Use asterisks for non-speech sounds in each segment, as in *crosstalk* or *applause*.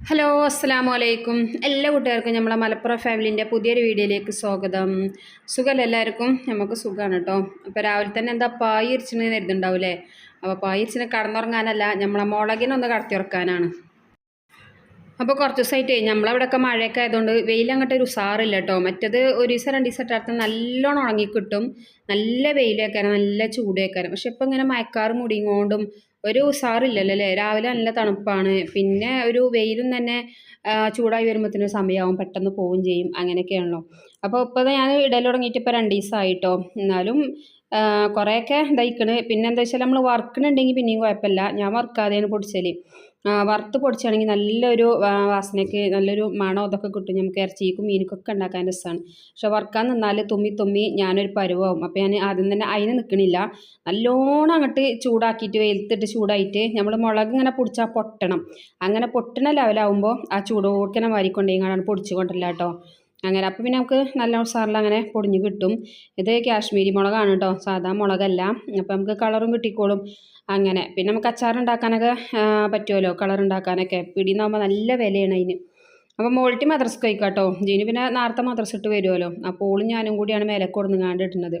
Hello അസ്സാമു അലൈക്കും എല്ലാ കൂട്ടുകാർക്കും നമ്മളെ മലപ്പുറം ഫാമിലിന്റെ പുതിയൊരു വീഡിയോയിലേക്ക് സ്വാഗതം. സുഖമല്ല എല്ലാവർക്കും? നമുക്ക് സുഖമാണ് കേട്ടോ. അപ്പോൾ രാവിലെ തന്നെ എന്താ പായിരിച്ചിന് കരുതുണ്ടാവില്ലേ അപ്പോൾ പായി ഇരിച്ചിന് കടന്നുറങ്ങാനല്ല നമ്മളെ മുളകിനൊന്ന് കടത്തി ഉറക്കാനാണ് അപ്പോൾ കുറച്ച് ദിവസമായിട്ട് നമ്മളവിടെയൊക്കെ മഴയൊക്കെ ആയതുകൊണ്ട് വെയിൽ അങ്ങോട്ട് ഒരു ഉസാറില്ല കേട്ടോ. മറ്റത് ഒരു ദിവസം രണ്ട് ദിവസം ഇട്ടാൽ നല്ലോണം ഉണങ്ങി കിട്ടും നല്ല വെയിലേക്കാരം നല്ല ചൂടേക്കാരം പക്ഷെ ഇപ്പം ഇങ്ങനെ മയക്കാറ് മുടിങ്ങോണ്ടും ഒരു ഉഷാറില്ലല്ലോ അല്ലേ? രാവിലെ നല്ല തണുപ്പാണ്. പിന്നെ ഒരു വെയിലും തന്നെ ചൂടായി വരുമ്പോഴത്തേനും സമയമാവും. പെട്ടെന്ന് പോവുകയും ചെയ്യും. അങ്ങനെയൊക്കെയാണല്ലോ. അപ്പോൾ ഇപ്പോൾ ഞാൻ ഇടയിൽ തുടങ്ങിയിട്ട് ഇപ്പോൾ രണ്ട് ദിവസമായിട്ടോ എന്നാലും കുറേയൊക്കെ ഇതായിക്കണ്. പിന്നെ എന്താ വെച്ചാൽ നമ്മൾ വർക്കിനുണ്ടെങ്കിൽ പിന്നെയും കുഴപ്പമില്ല. ഞാൻ വർക്കാതെയാണ് പൊടിച്ചൽ വറുത്ത് പൊടിച്ചാണെങ്കിൽ നല്ലൊരു വാസനയ്ക്ക് നല്ലൊരു മണം അതൊക്കെ കിട്ടും. നമുക്ക് ഇറച്ചിക്കും മീനിക്കൊക്കെ ഉണ്ടാക്കാൻ രസമാണ് പക്ഷെ വറുക്കാൻ നിന്നാൽ തുമ്മി തുമ്മി ഞാനൊരു പരുവാകും അപ്പോൾ ഞാൻ ആദ്യം തന്നെ അതിന് നിൽക്കണില്ല നല്ലോണം അങ്ങോട്ട് ചൂടാക്കിയിട്ട് വെയിലത്തിട്ട് ചൂടായിട്ട് നമ്മൾ മുളക് ഇങ്ങനെ പൊടിച്ചാൽ പൊട്ടണം. അങ്ങനെ പൊട്ടണ ലെവലാകുമ്പോൾ ആ ചൂടോടുക്കനെ വാരിക്കൊണ്ടേങ്ങാണ് പൊടിച്ചു കൊണ്ടല്ല കേട്ടോ അങ്ങനെ. അപ്പോൾ പിന്നെ നമുക്ക് നല്ല ഉസാറിൽ അങ്ങനെ പൊടിഞ്ഞ് കിട്ടും. ഇത് കാശ്മീരി മുളകാണ് കേട്ടോ സാധാ മുളകല്ല. അപ്പോൾ നമുക്ക് കളറും കിട്ടിക്കോളും. അങ്ങനെ. പിന്നെ നമുക്ക് അച്ചാർ ഉണ്ടാക്കാനൊക്കെ പറ്റുമല്ലോ കളർ ഉണ്ടാക്കാനൊക്കെ. പിടിയെന്നാകുമ്പോൾ നല്ല വിലയാണ് അതിന് അപ്പോൾ മോൾട്ടി മദ്രസ് കഴിക്കാം കേട്ടോ ജീന് പിന്നെ നേരത്തെ മദ്രസ് ഇട്ട് വരുമല്ലോ അപ്പോൾ ഓളും ഞാനും കൂടിയാണ് മേലെ കൊടുന്നുങ്ങാണ്ട് ഇടുന്നത്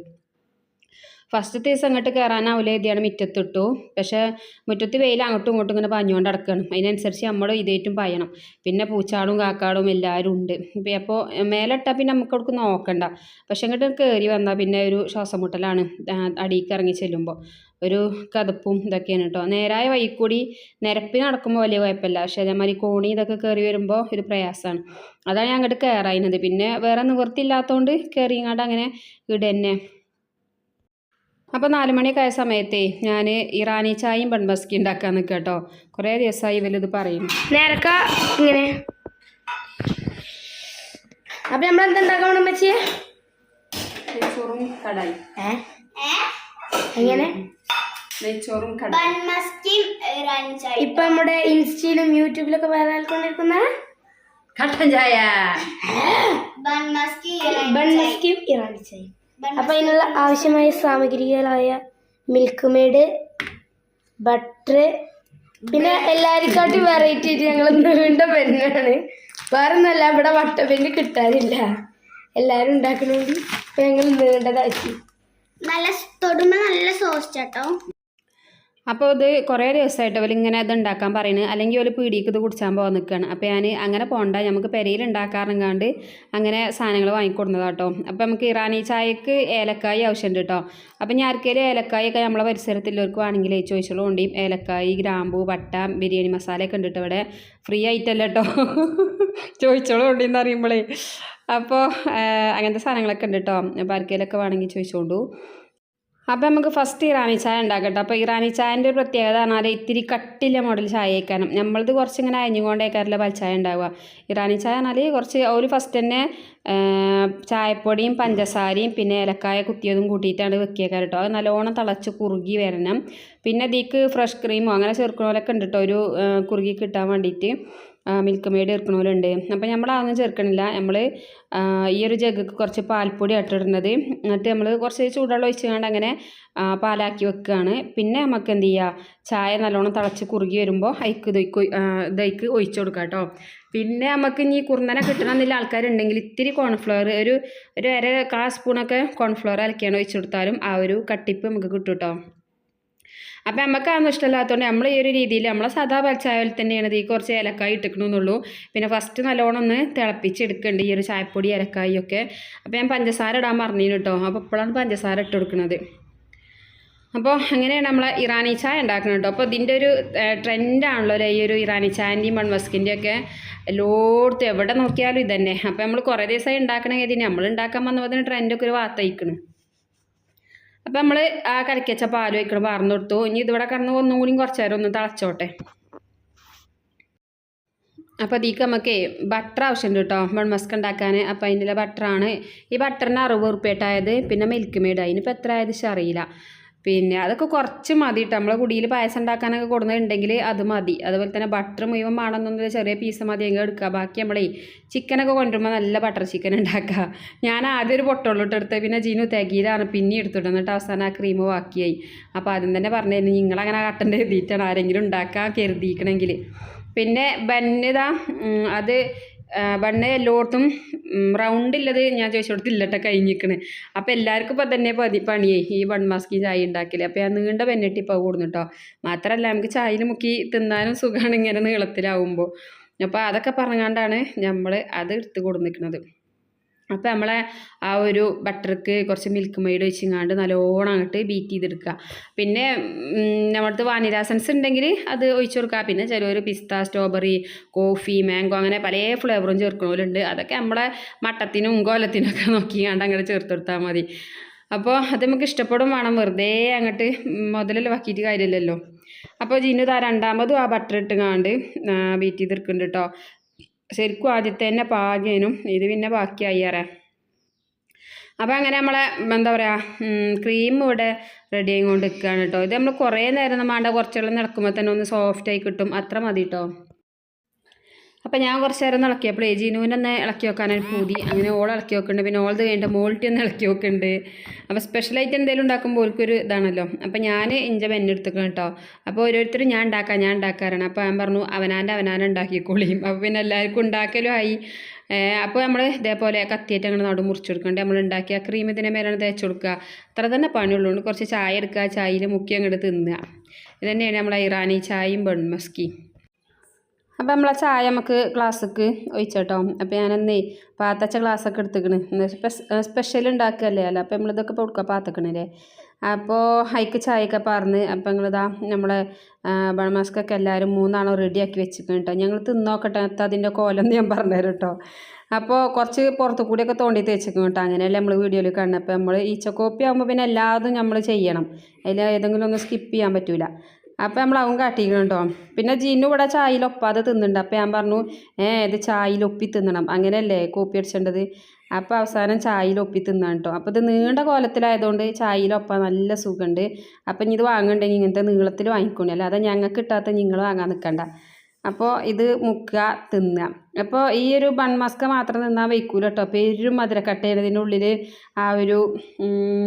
ഫസ്റ്റ് ദിവസം അങ്ങോട്ട് കയറാനാവില്ല ഇതാണ് മുറ്റത്തിട്ടു. പക്ഷേ മുറ്റത്ത് വെയിൽ അങ്ങോട്ടും ഇങ്ങോട്ടും ഇങ്ങനെ പാഞ്ഞുകൊണ്ട് നടക്കണം. അതിനനുസരിച്ച് നമ്മൾ ഇതേറ്റും പായണം. പിന്നെ പൂച്ചാടും കാക്കാടും എല്ലാവരും ഉണ്ട്. അപ്പോൾ മേലിട്ടാൽ പിന്നെ നമുക്ക് അവിടെ നോക്കണ്ട. പക്ഷെ അങ്ങോട്ട് കയറി വന്നാൽ പിന്നെ ഒരു ശ്വാസം മുട്ടലാണ് അടിയിലേക്ക് ഇറങ്ങി ചെല്ലുമ്പോൾ ഒരു കതപ്പും ഇതൊക്കെയാണ് കേട്ടോ. നേരായ വഴിക്കൂടി നിരപ്പിന് നടക്കുമ്പോൾ വലിയ കുഴപ്പമില്ല. പക്ഷേ അതേമാതിരി കോണി ഇതൊക്കെ കയറി വരുമ്പോൾ ഒരു പ്രയാസമാണ്. അതാണ് ഞാൻ അങ്ങോട്ട് കയറായിരുന്നത് പിന്നെ വേറെ നിവൃത്തിയില്ലാത്തതുകൊണ്ട് ഇങ്ങോട്ട് അങ്ങനെ ഇടന്നെ. അപ്പോൾ നാല് മണിയൊക്കെ ആയ സമയത്തേ ഞാൻ ഇറാനി ചായയും ബൺബസ്കി ഉണ്ടാക്കാൻ നിൽക്കുക കേട്ടോ കുറേ ദിവസമായി ഇവലിത് പറയും. നേരക്ക ഇങ്ങനെ. അപ്പൊ നമ്മൾ എന്താ ഉണ്ടാക്കണം പറ്റിയേ നെയ്ച്ചോറും കടായി. എങ്ങനെ? നെയ്ച്ചോറും കടായി. ഇപ്പൊ നമ്മുടെ ഇൻസ്റ്റയിലും യൂട്യൂബിലൊക്കെ വൈറൽ കൊണ്ടിരിക്കുന്ന? കട്ടൻ ചായ. ബൺമസ്കിയും ഇറാനി ചായയും. അപ്പൊ അതിനുള്ള ആവശ്യമായ സാമഗ്രികളായ മിൽക്ക് മെയ്ഡ് ബട്ടർ പിന്നെ എല്ലാരിക്കാട്ടും വെറൈറ്റി ആയിട്ട് ഞങ്ങൾ നീണ്ട പെണ്ണാണ്. വേറെ ഒന്നല്ല ഇവിടെ വട്ടപ്പെണ്ണ് കിട്ടാനില്ല. എല്ലാരും ഉണ്ടാക്കണോണ്ട് ഇപ്പം ഞങ്ങൾ നീണ്ടതാക്കി. നല്ല തൊടുമ്പോ നല്ല സോസ് കേട്ടോ അപ്പോൾ ഇത് കുറേ ദിവസമായിട്ട് അവർ ഇങ്ങനെ ഇത് ഉണ്ടാക്കാൻ പറയുന്നത് അല്ലെങ്കിൽ ഒരു പീടിക്ക് ഇത് കുടിച്ചാൻ പോകാൻ നിൽക്കുകയാണ് അപ്പോൾ ഞാൻ അങ്ങനെ പോകണ്ട നമുക്ക് പെരയിൽ ഉണ്ടാക്കാറുണ്ടാണ്ട് അങ്ങനെ സാധനങ്ങൾ വാങ്ങിക്കൊടുന്നതാട്ടോ. അപ്പോൾ നമുക്ക് ഇറാനി ചായക്ക് ഏലക്കായി ആവശ്യമുണ്ട് കേട്ടോ അപ്പോൾ ഞാൻ ആർക്കെങ്കിലും ഏലക്കായൊക്കെ നമ്മളെ പരിസരത്തുള്ളവർക്ക് വേണമെങ്കിൽ ചോദിച്ചോളൂ കൊണ്ടിയും ഏലക്കായി ഗ്രാമ്പു വട്ട ബിരിയാണി മസാലയൊക്കെ ഉണ്ട് കേട്ടോ ഇവിടെ. ഫ്രീ ആയിട്ടല്ല കേട്ടോ ചോദിച്ചോളൂ കൊണ്ടിന്ന് അറിയുമ്പോഴേ അപ്പോൾ അങ്ങനത്തെ സാധനങ്ങളൊക്കെ ഉണ്ട് കേട്ടോ അപ്പോൾ ആർക്കെങ്കിലൊക്കെ വേണമെങ്കിൽ ചോദിച്ചോണ്ടു അപ്പോൾ നമുക്ക് ഫസ്റ്റ് ഇറാനി ചായ ഉണ്ടാക്കട്ടെ. അപ്പോൾ ഇറാനി ചായന്റെ ഒരു പ്രത്യേകത പറഞ്ഞാൽ ഇത്തിരി കട്ടില്ല മോഡൽ ചായ കഴിക്കാനും. നമ്മളത് കുറച്ച് ഇങ്ങനെ അയഞ്ഞുകൊണ്ടേക്കാറില്ല പൽച്ചായ ഉണ്ടാവുക. ഇറാനി ചായ പറഞ്ഞാൽ കുറച്ച് ഒരു ഫസ്റ്റ് തന്നെ ചായപ്പൊടിയും പഞ്ചസാരയും പിന്നെ ഏലക്കായ കുത്തിയതും കൂട്ടിയിട്ടാണ് വെക്കിയേക്കാറ് കേട്ടോ അത് നല്ലോണം തിളച്ച് കുറുകി വരണം. പിന്നെ ഇതിക്ക് ഫ്രഷ് ക്രീമോ അങ്ങനെ ചെറുക്കണോലൊക്കെ ഉണ്ട് കേട്ടോ ഒരു കുറുകി കിട്ടാൻ വേണ്ടിയിട്ട് മിൽക്ക് മെയ്ഡ് ചേർക്കണോലുണ്ട്. അപ്പോൾ നമ്മൾ അതൊന്നും ചേർക്കണില്ല നമ്മൾ ഈ ഒരു ജഗ്ഗക്ക് കുറച്ച് പാൽപ്പൊടി ഇട്ടിടുന്നത് എന്നിട്ട് നമ്മൾ കുറച്ച് ചൂടുവെള്ളം ഒഴിച്ചുകൊണ്ട് അങ്ങനെ പാലാക്കി വെക്കുകയാണ് പിന്നെ നമുക്ക് എന്ത് ചെയ്യുക ചായ നല്ലോണം തിളച്ച് കുറുകി വരുമ്പോൾ ഹൈക്ക് ദൈക്ക് ദൈക്ക് ഒഴിച്ചു കൊടുക്കുക കേട്ടോ പിന്നെ നമുക്ക് ഇനി കുറുന്നനെ കിട്ടണമെന്നില്ല ആൾക്കാരുണ്ടെങ്കിൽ ഇത്തിരി കോൺഫ്ലവർ ഒരു ഒരു അര കാ സ്പൂണൊക്കെ കോൺഫ്ലവർ അലക്കിയാണ് ഒഴിച്ചു കൊടുത്താലും ആ ഒരു കട്ടിപ്പ് നമുക്ക് കിട്ടും കേട്ടോ അപ്പം നമുക്ക് അതൊന്നും ഇഷ്ടമില്ലാത്തതുകൊണ്ട് നമ്മൾ ഈ ഒരു രീതിയിൽ നമ്മൾ സാധാ പൽച്ചായ പോലെ തന്നെയാണ് ഈ കുറച്ച് ഏലക്കായി ഇട്ടിക്കണമെന്നുള്ളൂ പിന്നെ ഫസ്റ്റ് നല്ലോണം ഒന്ന് തിളപ്പിച്ചെടുക്കുന്നുണ്ട് ഈ ഒരു ചായപ്പൊടി ഏലക്കായി ഒക്കെ. ഞാൻ പഞ്ചസാര ഇടാൻ മറന്നിന് കേട്ടോ അപ്പോൾ ഇപ്പോഴാണ് പഞ്ചസാര ഇട്ട് കൊടുക്കുന്നത് അപ്പോൾ അങ്ങനെയാണ് നമ്മൾ ഇറാനി ചായ ഉണ്ടാക്കുന്നത് കേട്ടോ അപ്പോൾ ഇതിന്റെ ഒരു ട്രെൻഡാണല്ലോ ഈ ഒരു ഇറാനി ചായന്റെയും മൺവസ്കിന്റെയും ഒക്കെ? എല്ലായിടത്തും എവിടെ നോക്കിയാലും ഇതന്നെ. അപ്പോൾ നമ്മൾ കുറേ ദിവസമായി ഉണ്ടാക്കണമെങ്കിൽ നമ്മൾ ഉണ്ടാക്കാൻ വന്നപ്പോൾ ട്രെൻഡൊക്കെ ഒരു വാത്തയിക്കണം അപ്പം നമ്മൾ ആ കരിക്കച്ച പാൽ വയ്ക്കണം പാർന്നു കൊടുത്തു. ഇനി ഇതിവിടെ കിടന്ന് ഒന്നും കൂടി കുറച്ച് നേരം ഒന്ന് തിളച്ചോട്ടെ. അപ്പോൾ അതിക്ക് നമുക്ക് ബട്ടർ ആവശ്യമുണ്ട് കേട്ടോ. മൺമസ്ക് ഉണ്ടാക്കാൻ. അപ്പോൾ അതിന്റെ ബട്ടറാണ് ഈ ബട്ടറിന് അറുപത് ഉറുപ്പ്യട്ടായത് പിന്നെ മിൽക്ക് മെയ്ഡ് അതിനിപ്പോൾ എത്ര ആയത് അറിയില്ല. പിന്നെ അതൊക്കെ കുറച്ച് മതി കേട്ടോ നമ്മളെ കുടിയിൽ പായസം ഉണ്ടാക്കാനൊക്കെ കൊടുക്കുന്നുണ്ടെങ്കിൽ അത് മതി. അതുപോലെ തന്നെ ബട്ടർ മുഴുവൻ വേണമെന്നൊന്നും ചെറിയ പീസ് മതി. എങ്കിൽ എടുക്കുക. ബാക്കി നമ്മളെ ചിക്കനൊക്കെ കൊണ്ടുവരുമ്പോൾ നല്ല ബട്ടർ ചിക്കൻ ഉണ്ടാക്കുക. ഞാൻ ആദ്യം ഒരു പൊട്ടുള്ളിട്ട് എടുത്ത് പിന്നെ ജീനു തികയിലാണ്. പിന്നെ എടുത്തിട്ട് എന്നിട്ട് അവസാനം ആ ക്രീം ബാക്കിയായി. അപ്പോൾ ആദ്യം തന്നെ പറഞ്ഞു നിങ്ങളങ്ങനെ കട്ടന്റെ എഴുതിയിട്ടാണ് ആരെങ്കിലും ഉണ്ടാക്കാൻ കരുതിയിക്കണമെങ്കിൽ. പിന്നെ ബന്നിതാ അത് ബണ്ണ് എല്ലായിടത്തും റൗണ്ട് ഉള്ളത് ഞാൻ ചോദിച്ചു കൊടുത്തില്ല കേട്ടോ കഴിഞ്ഞിക്കണ് അപ്പോൾ എല്ലാവർക്കും ഇപ്പം തന്നെ പതി പണിയേ ഈ ബൺ മാസ്കി ചായ ഉണ്ടാക്കില്ല അപ്പോൾ ഞാൻ നീണ്ട പെന്നിട്ട് ഇപ്പോൾ കൂടുന്നു കേട്ടോ മാത്രമല്ല നമുക്ക് ചായയിൽ മുക്കി തിന്നാനും സുഖമാണ് ഇങ്ങനെ നീളത്തിലാവുമ്പോൾ അപ്പോൾ അതൊക്കെ പറഞ്ഞുകൊണ്ടാണ് നമ്മൾ അത് എടുത്ത് കൊടുന്നിരിക്കുന്നത് അപ്പോൾ നമ്മളെ ആ ഒരു ബട്ടർക്ക് കുറച്ച് മിൽക്ക് മെയ്ഡ് വെച്ചിങ്ങാണ്ട് നല്ലോണം അങ്ങോട്ട് ബീറ്റ് ചെയ്തെടുക്കുക. പിന്നെ നമ്മളടുത്ത് വാനില എസൻസ് ഉണ്ടെങ്കിൽ അത് ഒഴിച്ചു കൊടുക്കുക. പിന്നെ ചിലവർ പിസ്ത സ്ട്രോബെറി കോഫി മാംഗോ അങ്ങനെ പല ഫ്ലേവറും ചേർക്കണമല്ലുണ്ട് അതൊക്കെ നമ്മളെ മട്ടത്തിനും കോലത്തിനൊക്കെ നോക്കിയാണ്ട് അങ്ങോട്ട് ചേർത്ത് കൊടുത്താൽ മതി. അപ്പോൾ അത് നമുക്ക് ഇഷ്ടപ്പെടും വേണം. വെറുതെ അങ്ങോട്ട് മുതലല്ല വാക്കിയിട്ട് കാര്യമില്ലല്ലോ അപ്പോൾ ജിന്നു താ രണ്ടാമതും ആ ബട്ടർ ഇട്ടുങ്ങാണ്ട് ബീറ്റ് ചെയ്തെടുക്കുന്നുണ്ട് കേട്ടോ ശരിക്കും ആദ്യത്തെ തന്നെ പാകേനും ഇത് പിന്നെ ബാക്കിയായി അറിയാം അപ്പോൾ അങ്ങനെ നമ്മളെ എന്താ പറയുക ക്രീം ഇവിടെ റെഡി ആയിക്കൊണ്ട് നിൽക്കുകയാണ് കേട്ടോ. ഇത് നമ്മൾ കുറേ നേരം നമ്മളുടെ കുറച്ചുള്ള നടക്കുമ്പോൾ തന്നെ ഒന്ന് സോഫ്റ്റ് ആയി കിട്ടും. അത്ര മതി കേട്ടോ അപ്പോൾ ഞാൻ കുറച്ച് നേരം ഒന്ന് ഇളക്കിയപ്പോഴേ ജീനുവിനെ ഒന്ന് ഇളക്കി വെക്കാനാണ് പൂതി. അങ്ങനെ ഓൾ ഇളക്കി വെക്കുന്നുണ്ട്. പിന്നെ ഓളത് കഴിഞ്ഞിട്ട് മോൾട്ടി ഒന്ന് ഇളക്കി വെക്കുന്നുണ്ട്. അപ്പോൾ സ്പെഷ്യലായിട്ട് എന്തെങ്കിലും ഉണ്ടാക്കുമ്പോൾ ഒരു ഇതാണല്ലോ. അപ്പോൾ ഞാൻ ഇഞ്ച പെണ്ണെടുത്തേക്കണം കേട്ടോ. അപ്പോൾ ഓരോരുത്തരും ഞാൻ ഉണ്ടാക്കാം ഞാൻ ഉണ്ടാക്കാറാണ്. അപ്പോൾ ഞാൻ പറഞ്ഞു അവനാന്റെ അവനാൻ ഉണ്ടാക്കിക്കോളിയും അപ്പോൾ പിന്നെ എല്ലാവർക്കും ഉണ്ടാക്കലും ആയി. അപ്പോൾ നമ്മൾ ഇതേപോലെ കത്തിയിട്ട് അങ്ങനെ നടു മുറിച്ചെടുക്കണ്ടേ നമ്മൾ ഉണ്ടാക്കിയ ക്രീം ഇതിന്റെ മേലാണ് തേച്ച് കൊടുക്കുക. അത്ര തന്നെ പണിയുള്ളൂ. കുറച്ച് ചായ എടുക്കുക ചായയിൽ മുക്കി അങ്ങോട്ട് തിന്നുക. ഇത് തന്നെയാണ് നമ്മളെ ഇറാനി ചായയും ബൺമസ്കി. അപ്പോൾ നമ്മളെ ചായ നമുക്ക് ഗ്ലാസ്സക്ക് ഒഴിച്ചോട്ടോ. അപ്പോൾ ഞാനെന്നേ പാത്തച്ച ഗ്ലാസ്സൊക്കെ എടുത്തുക്കണ്. സ്പെഷ്യൽ ഉണ്ടാക്കുകയല്ലേ അല്ല. അപ്പോൾ നമ്മളിതൊക്കെ കൊടുക്കുക പാത്തക്കണല്ലേ. അപ്പോൾ ഹൈക്ക് ചായയൊക്കെ പറഞ്ഞ് അപ്പോൾ ഞങ്ങളിതാ നമ്മളെ ബണമാസ്കൊക്കെ എല്ലാവരും മൂന്നാണോ റെഡിയാക്കി വെച്ചിരിക്കണം കേട്ടോ ഞങ്ങൾ തിന്നോക്കട്ടെ അതിന്റെ കോലം ഞാൻ പറഞ്ഞുതരും കേട്ടോ അപ്പോൾ കുറച്ച് പുറത്തു കൂടിയൊക്കെ തോണ്ടി തേച്ചിരിക്കും കേട്ടോ അങ്ങനെയല്ലേ നമ്മൾ വീഡിയോയിൽ കാണുന്നത്. അപ്പോൾ നമ്മൾ ഈച്ചക്കോപ്പി ആകുമ്പോൾ പിന്നെ എല്ലാതും നമ്മൾ ചെയ്യണം. അതിൽ ഏതെങ്കിലും ഒന്ന് സ്കിപ്പ് ചെയ്യാൻ പറ്റൂല. അപ്പോൾ നമ്മൾ അവൻ കാട്ടിക്കണം കേട്ടോ. പിന്നെ ജീനു ഇവിടെ ചായയിൽ ഒപ്പാതെ തിന്നുന്നുണ്ട്. അപ്പോൾ ഞാൻ പറഞ്ഞു ഏ ഇത് ചായയിൽ ഒപ്പി തിന്നണം. അങ്ങനെയല്ലേ കോപ്പി അടിച്ചേണ്ടത്? അപ്പോൾ അവസാനം ചായയിൽ ഒപ്പി തിന്നാണ് കേട്ടോ. അപ്പോൾ ഇത് നീണ്ട കോലത്തിലായതുകൊണ്ട് ചായയിൽ ഒപ്പാൻ നല്ല സുഖമുണ്ട്. അപ്പം ഇനി ഇത് വാങ്ങണ്ടെങ്കിൽ ഇങ്ങനത്തെ നീളത്തിൽ വാങ്ങിക്കോണേ. അല്ലാതെ ഞങ്ങൾക്ക് കിട്ടാത്ത നിങ്ങൾ വാങ്ങാൻ നിൽക്കണ്ട. അപ്പോൾ ഇത് മുക്കുക തിന്നുക. അപ്പോൾ ഈ ഒരു ബൺമസ്ക മാത്രം തിന്നാൻ വയ്ക്കൂല കേട്ടോ പേരും ചെയ്യുന്നതിന്റെ ഉള്ളിൽ ആ ഒരു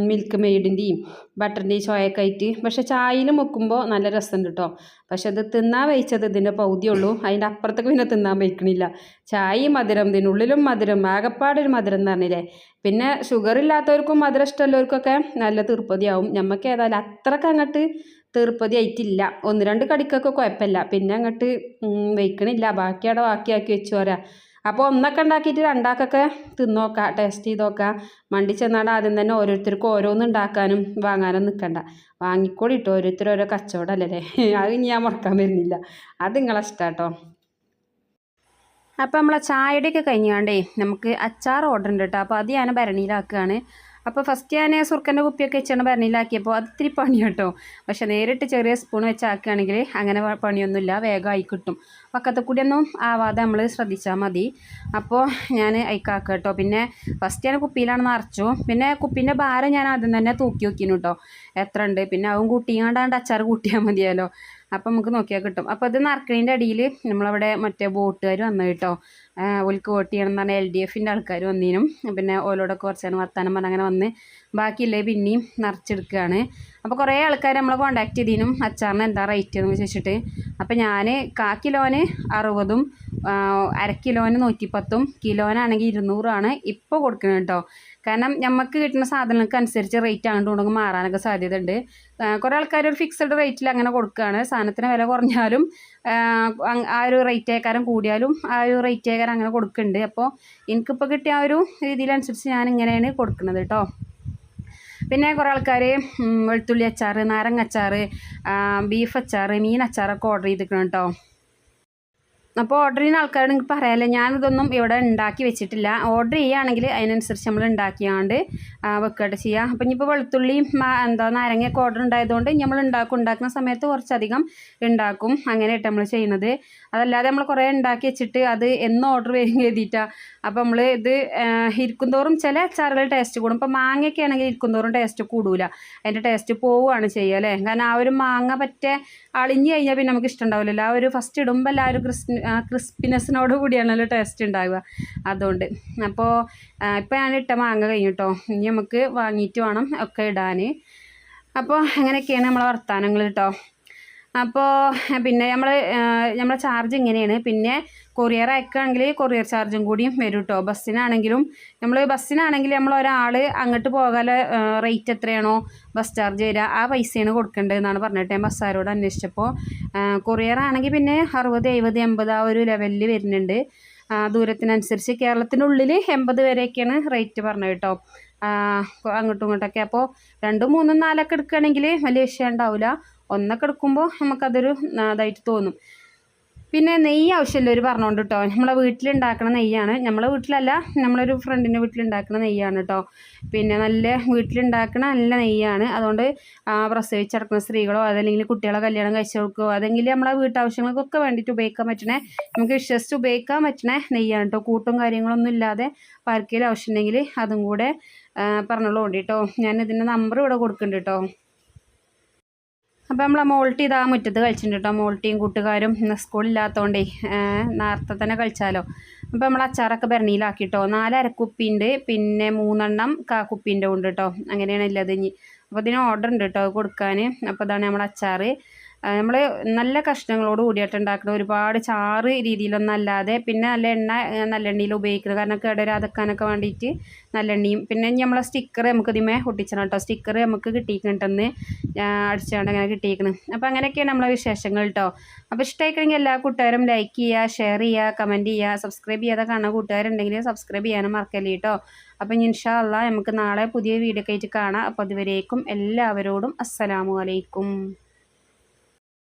മിൽക്ക് മെയ്ഡിന്റെയും ബട്ടറിന്റെയും ചോയൊക്കെ ആയിട്ട് പക്ഷേ ചായയിൽ മുക്കുമ്പോൾ നല്ല രസമുണ്ട് കേട്ടോ പക്ഷെ അത് തിന്നാൻ വയ്ച്ചത് ഇതിന്റെ പൗതിയുള്ളൂ അതിന്റെ അപ്പുറത്തേക്ക് പിന്നെ തിന്നാൻ വയ്ക്കണില്ല. ചായയും മധുരം ഇതിനുള്ളിലും മധുരം ആകപ്പാടൊരു മധുരം എന്ന് പറഞ്ഞില്ലേ. പിന്നെ ഷുഗർ ഇല്ലാത്തവർക്കും മധുരം ഇഷ്ടമുള്ളവർക്കൊക്കെ നല്ല തീർപ്പതിയാവും. നമുക്ക് ഏതായാലും അത്രയ്ക്ക് അങ്ങോട്ട് തീർപ്പതി ആയിട്ടില്ല. ഒന്ന് രണ്ട് കടിക്കൊക്കെ കുഴപ്പമില്ല. പിന്നെ അങ്ങോട്ട് വയ്ക്കണില്ല. ബാക്കി അവിടെ ബാക്കിയാക്കി വെച്ചു പറയാം അപ്പോൾ ഒന്നൊക്കെ ഉണ്ടാക്കിയിട്ട് രണ്ടാക്കൊക്കെ തിന്നോക്കാം ടേസ്റ്റ് ചെയ്ത് നോക്കാം മണ്ടി ചെന്നാൽ ആദ്യം തന്നെ ഓരോരുത്തർക്കും ഓരോന്ന് ഉണ്ടാക്കാനും വാങ്ങാനും നിൽക്കണ്ട വാങ്ങിക്കോളി ഇട്ടോ ഓരോരുത്തർ ഓരോ കച്ചവടമല്ലേ *laughs* അത് ഇനി ഞാൻ മുടക്കാൻ വരുന്നില്ല. അത് നിങ്ങളെ കേട്ടോ അപ്പോൾ നമ്മളെ ചായയുടെയൊക്കെ കഴിഞ്ഞാണ്ടേ നമുക്ക് അച്ചാർ ഓർഡർ ഉണ്ട് കേട്ടോ അപ്പോൾ അത് ഞാൻ ഭരണിയിലാക്കുകയാണ്. അപ്പോൾ ഫസ്റ്റ് ഞാൻ സുർക്കന്റെ കുപ്പിയൊക്കെ വെച്ചാണ് ഭരണിയിലാക്കിയപ്പോൾ അത് ഇത്തിരി കേട്ടോ പക്ഷേ നേരിട്ട് ചെറിയ സ്പൂൺ വെച്ചാക്കുകയാണെങ്കിൽ അങ്ങനെ പണിയൊന്നുമില്ല വേഗമായി കിട്ടും. പക്കത്തെ കൂടിയൊന്നും ആവാതെ നമ്മൾ ശ്രദ്ധിച്ചാൽ മതി. അപ്പോൾ ഞാൻ അയക്കാക്കുക കേട്ടോ പിന്നെ ഫസ്റ്റ് ഞാൻ കുപ്പിയിലാണ് നിറച്ചു പിന്നെ കുപ്പീന്റെ ഭാരം ഞാൻ ആദ്യം തന്നെ തൂക്കി വയ്ക്കുന്നു കേട്ടോ എത്ര ഉണ്ട് പിന്നെ അവൻ കൂട്ടിയാണ്ടാണ്ട് അച്ചാർ കൂട്ടിയാൽ മതിയല്ലോ അപ്പം നമുക്ക് നോക്കിയാൽ കിട്ടും. അപ്പോൾ ഇത് നറുക്കണീന്റെ അടിയിൽ നമ്മളവിടെ മറ്റേ ബോട്ടുകാർ വന്നു കേട്ടോ. ഓൽക്ക് വോട്ട് ചെയ്യണം എന്ന് പറഞ്ഞാൽ എൽ ഡി എഫിന്റെ ആൾക്കാർ വന്നീനും. പിന്നെ ഓലോടൊക്കെ കുറച്ചാണ് വർത്താനം പറഞ്ഞ് അങ്ങനെ വന്ന് ബാക്കിയില്ലേ പിന്നെയും നിറച്ചെടുക്കുകയാണ്. അപ്പോൾ കുറേ ആൾക്കാർ നമ്മളെ കോൺടാക്ട് ചെയ്തിനും അച്ചാറിന് എന്താ റേറ്റ് എന്ന് ചോദിച്ചിട്ട് അപ്പോൾ ഞാൻ കാ കിലോന് അറുപതും അര കിലോന് നൂറ്റിപ്പത്തും കിലോനാണെങ്കിൽ ഇരുന്നൂറാണ് ഇപ്പോൾ കൊടുക്കുന്നത് കേട്ടോ. കാരണം നമുക്ക് കിട്ടുന്ന സാധനങ്ങൾക്ക് അനുസരിച്ച് റേറ്റ് ഇങ്ങോട്ടും മാറാനൊക്കെ സാധ്യത ഉണ്ട് കുറേ ആൾക്കാർ ഒരു ഫിക്സഡ് റേറ്റിൽ അങ്ങനെ കൊടുക്കുകയാണ്. സാധനത്തിന് വില കുറഞ്ഞാലും ആ, ഒരു റേറ്റ് ഏക്കാരം കൂടിയാലും ആ ഒരു റേറ്റ് ഏക്കാരം അങ്ങനെ കൊടുക്കുന്നുണ്ട്. അപ്പോൾ എനിക്കിപ്പോൾ കിട്ടിയ ആ ഒരു രീതിയിലനുസരിച്ച് ഞാൻ ഇങ്ങനെയാണ് കൊടുക്കുന്നത് കേട്ടോ. പിന്നെ കുറേ ആൾക്കാർ വെളുത്തുള്ളി അച്ചാർ നാരങ്ങ അച്ചാർ ബീഫ് അച്ചാർ മീൻ അച്ചാറൊക്കെ ഓർഡർ ചെയ്തിട്ടുണ്ട് കേട്ടോ അപ്പോൾ ഓർഡർ ചെയ്യുന്ന ആൾക്കാരോട് നിങ്ങൾക്ക് പറയാമല്ലോ ഞാനിതൊന്നും ഇവിടെ ഉണ്ടാക്കി വെച്ചിട്ടില്ല. ഓർഡർ ചെയ്യുകയാണെങ്കിൽ അതിനനുസരിച്ച് നമ്മൾ ഉണ്ടാക്കിയാണ്ട് വെക്കുകയായിട്ട് ചെയ്യുക അപ്പം ഇനിയിപ്പോൾ വെളുത്തുള്ളിയും എന്താ നാരങ്ങയൊക്കെ ഓർഡർ ഉണ്ടായതുകൊണ്ട് നമ്മൾ ഉണ്ടാക്കും. ഉണ്ടാക്കുന്ന സമയത്ത് കുറച്ചധികം ഉണ്ടാക്കും. അങ്ങനെയായിട്ട് നമ്മൾ ചെയ്യുന്നത്. അതല്ലാതെ നമ്മൾ കുറേ ഉണ്ടാക്കി വെച്ചിട്ട് അത് എന്ന് ഓർഡർ വരും എഴുതിയിട്ടാണ് അപ്പോൾ നമ്മൾ ഇത് ആ, ഇരിക്കും തോറും ചില അച്ചാറുകൾ ടേസ്റ്റ് കൂടും. ഇപ്പോൾ മാങ്ങയൊക്കെ ആണെങ്കിൽ ഇരിക്കും തോറും ടേസ്റ്റ് കൂടൂല. അതിന്റെ ടേസ്റ്റ് പോവുകയാണ് ചെയ്യുക അല്ലേ? കാരണം ആ ഒരു മാങ്ങ പറ്റേ അളിഞ്ഞ് കഴിഞ്ഞാൽ പിന്നെ നമുക്ക് ഇഷ്ടമുണ്ടാവില്ലല്ലോ ആ ഒരു ഫസ്റ്റ് ഇടുമ്പോൾ എല്ലാവരും ഒരു ക്രിസ്പി ക്രിസ്പിനെസ്സിനോട് കൂടിയാണല്ലോ ടേസ്റ്റ് ഉണ്ടാവുക. അതുകൊണ്ട് അപ്പോൾ ഇപ്പോൾ ഞാൻ ഇട്ട മാങ്ങ കഴിഞ്ഞു കേട്ടോ ഇനി നമുക്ക് വാങ്ങിയിട്ട് വേണം ഒക്കെ ഇടാൻ അപ്പോൾ അങ്ങനെയൊക്കെയാണ് നമ്മളെ വർത്തമാനങ്ങൾ കേട്ടോ. അപ്പോൾ പിന്നെ നമ്മൾ നമ്മളെ ചാർജ് ഇങ്ങനെയാണ്. പിന്നെ കൊറിയർ അയക്കുകയാണെങ്കിൽ കൊറിയർ ചാർജും കൂടിയും വരും കേട്ടോ ബസ്സിനാണെങ്കിലും നമ്മൾ ബസ്സിനാണെങ്കിൽ നമ്മൾ ഒരാൾ അങ്ങോട്ട് പോകാൻ റേറ്റ് എത്രയാണോ ബസ് ചാർജ് വരിക ആ പൈസയാണ് കൊടുക്കേണ്ടത് എന്നാണ് പറഞ്ഞിട്ട് ഞാൻ ബസ്സുകാരോട് അന്വേഷിച്ചപ്പോൾ കൊറിയർ ആണെങ്കിൽ പിന്നെ അറുപത് എഴുപത് എൺപത് ആ ഒരു ലെവലിൽ വരുന്നുണ്ട്. ദൂരത്തിനനുസരിച്ച് കേരളത്തിന്റെ ഉള്ളിൽ എൺപത് വരെയൊക്കെയാണ് റേറ്റ് പറഞ്ഞത് കേട്ടോ. അങ്ങോട്ടും ഇങ്ങോട്ടൊക്കെ. അപ്പോൾ രണ്ടും മൂന്നും നാലൊക്കെ എടുക്കുകയാണെങ്കിൽ വലിയ വിഷയം ഉണ്ടാവില്ല. ഒന്നൊക്കെ എടുക്കുമ്പോൾ നമുക്കതൊരു ഇതായിട്ട് തോന്നും. പിന്നെ നെയ്യ് ആവശ്യമില്ലവർ പറഞ്ഞോണ്ട് കേട്ടോ നമ്മളെ വീട്ടിലുണ്ടാക്കുന്ന നെയ്യാണ്. നമ്മളെ വീട്ടിലല്ല നമ്മളൊരു ഫ്രണ്ടിന്റെ വീട്ടിലുണ്ടാക്കുന്ന നെയ്യാണ് കേട്ടോ പിന്നെ നല്ല വീട്ടിലുണ്ടാക്കുന്ന നല്ല നെയ്യാണ്. അതുകൊണ്ട് പ്രസവിച്ചിടക്കുന്ന സ്ത്രീകളോ അതല്ലെങ്കിൽ കുട്ടികളെ കല്യാണം കഴിച്ചവർക്കോ അതെങ്കിൽ നമ്മളെ വീട്ടാവശ്യങ്ങൾക്കൊക്കെ വേണ്ടിയിട്ട് ഉപയോഗിക്കാൻ പറ്റണേ നമുക്ക് വിശ്വസിച്ച് ഉപയോഗിക്കാൻ പറ്റണേ നെയ്യാണ് കേട്ടോ കൂട്ടും കാര്യങ്ങളൊന്നും ഇല്ലാതെ പാർക്കിയിൽ ആവശ്യമുണ്ടെങ്കിൽ അതും കൂടെ പറഞ്ഞോളൂ കേട്ടോ ഞാൻ ഇതിന്റെ നമ്പർ ഇവിടെ കൊടുക്കുന്നുണ്ട് കേട്ടോ അപ്പോൾ നമ്മൾ ആ മോൾട്ടി ഇതാ മുറ്റത്ത് കളിച്ചിട്ടുണ്ട് കേട്ടോ മോൾട്ടിയും കൂട്ടുകാരും സ്കൂളില്ലാത്തതുകൊണ്ടേ നേരത്തെ തന്നെ കഴിച്ചാലോ അപ്പോൾ നമ്മൾ അച്ചാറൊക്കെ ഭരണിയിലാക്കി കേട്ടോ നാലരക്കുപ്പിന്റെ പിന്നെ മൂന്നെണ്ണം കാക്കുപ്പിന്റെ ഉണ്ട് കേട്ടോ അങ്ങനെയാണ് ഇല്ലത് ഇനി. അപ്പോൾ ഇതിന് ഓർഡർ ഉണ്ട് കേട്ടോ കൊടുക്കാൻ അപ്പോൾ ഇതാണ് നമ്മൾ അച്ചാറ്. നമ്മൾ നല്ല കഷ്ണങ്ങളോട് കൂടിയിട്ട് ഉണ്ടാക്കുന്ന ഒരുപാട് ചാറ് രീതിയിലൊന്നും അല്ലാതെ പിന്നെ നല്ല എണ്ണ നല്ല എണ്ണയിൽ ഉപയോഗിക്കുന്നത് കാരണം കേടരാതെക്കാനൊക്കെ വേണ്ടിയിട്ട് നല്ല എണ്ണയും പിന്നെ നമ്മളെ സ്റ്റിക്കർ നമുക്ക് ഇതിമേ ഒട്ടിച്ചണം കേട്ടോ. സ്റ്റിക്കർ നമുക്ക് കിട്ടിയിട്ടുണ്ടെന്ന് അടിച്ചാണ്ട് അങ്ങനെ കിട്ടിയിരിക്കുന്നത് അപ്പോൾ അങ്ങനെയൊക്കെയാണ് നമ്മളെ വിശേഷങ്ങൾ കേട്ടോ. അപ്പോൾ ഇഷ്ടമായിക്കണമെങ്കിൽ എല്ലാ കൂട്ടുകാരും ലൈക്ക് ചെയ്യുക ഷെയർ ചെയ്യുക കമന്റ് ചെയ്യുക സബ്സ്ക്രൈബ് ചെയ്യാതെ കാണുന്ന കൂട്ടുകാരുണ്ടെങ്കിൽ സബ്സ്ക്രൈബ് ചെയ്യാനും മറക്കല്ലേ കേട്ടോ. അപ്പം ഇൻഷാ അള്ളാ നമുക്ക് നാളെ പുതിയ വീഡിയോ ഒക്കെ കാണാം. അപ്പോൾ അതുവരേക്കും എല്ലാവരോടും അസ്സലാമു അലൈക്കും.